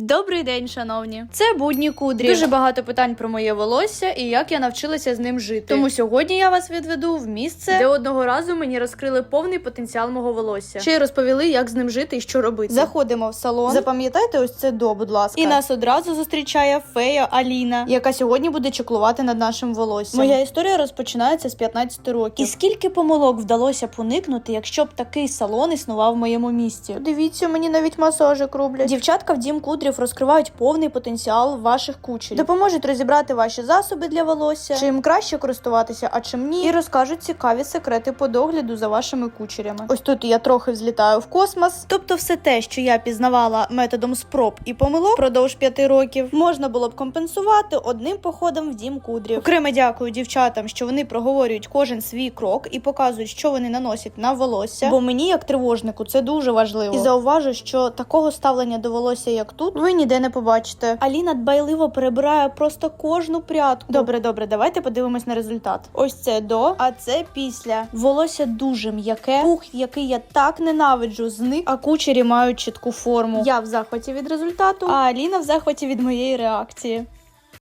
Добрий день, шановні. Це будні кудрі. Дуже багато питань про моє волосся і як я навчилася з ним жити. Тому сьогодні я вас відведу в місце, де одного разу мені розкрили повний потенціал мого волосся. Ще й розповіли, як з ним жити і що робити. Заходимо в салон. Запам'ятайте ось це до, будь ласка. І нас одразу зустрічає фея Аліна, яка сьогодні буде чеклувати над нашим волоссям. Моя історія розпочинається з 15 років. І скільки помилок вдалося б уникнути, якщо б такий салон існував в моєму місті? Дивіться, мені навіть масажик роблять. Дівчатка в дім кудрів розкривають повний потенціал ваших кучерів. Допоможуть розібрати ваші засоби для волосся, чим краще користуватися, а чим ні, і розкажуть цікаві секрети по догляду за вашими кучерями. Ось тут я трохи взлітаю в космос. Тобто, все те, що я пізнавала методом спроб і помилок впродовж п'яти років, можна було б компенсувати одним походом в дім кудрів. Окремо дякую дівчатам, що вони проговорюють кожен свій крок і показують, що вони наносять на волосся. Бо мені, як тривожнику, це дуже важливо. І зауважу, що такого ставлення до волосся, як тут, ви ніде не побачите. Аліна дбайливо перебирає просто кожну прядку. Добре, добре, давайте подивимось на результат. Ось це до, а це після. Волосся дуже м'яке, пух, який я так ненавиджу, зник, а кучері мають чітку форму. Я в захваті від результату, а Аліна в захваті від моєї реакції.